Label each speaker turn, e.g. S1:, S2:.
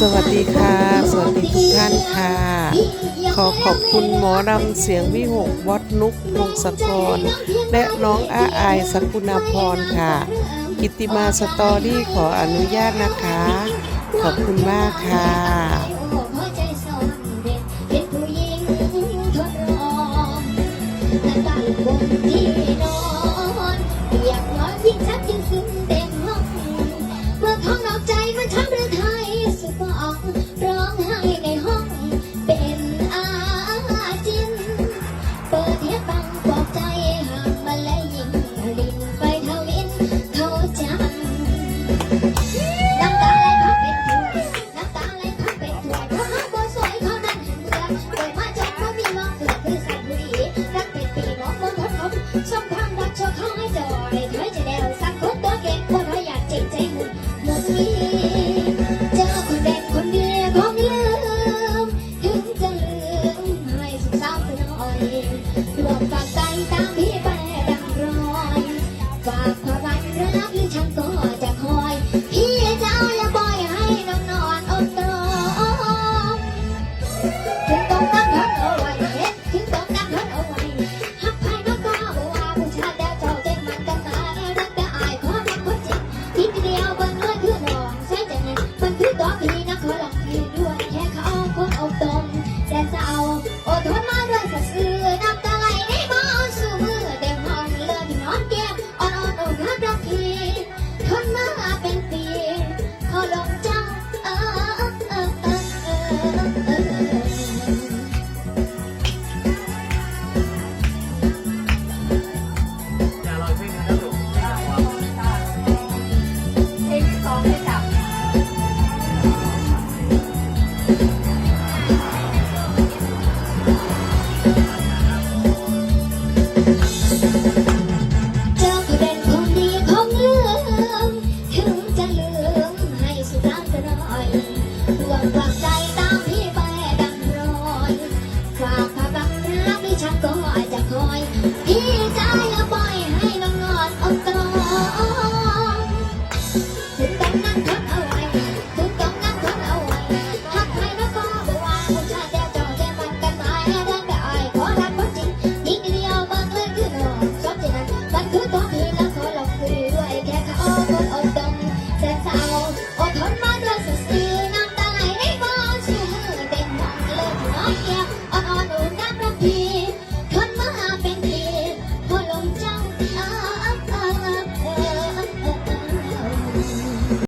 S1: สวัสดีค่ะ สวัสดีทุกท่านค่ะ ขอขอบคุณหมอดำเสียงวิหกวัดนุกพงศกร และน้องอาอายสกุณาพรค่ะ กิติมาสตอรี่ขออนุญาตนะคะ ขอบคุณมากค่ะ
S2: ที่นอนอยากนอนยิ่งชักยิ่งซึ้งเต็ เจอคนเด็กคนเดียวของลืมถึงจะลืมให้สุขสาวไปหน่อยหลบปากใจตามพี่ไปดัรอยฝากพลังรักหรือฉันก็จะคอย พี่จะเอาละอยให้น้องนอนอดตอ Don't ชักก็อาจจะขอ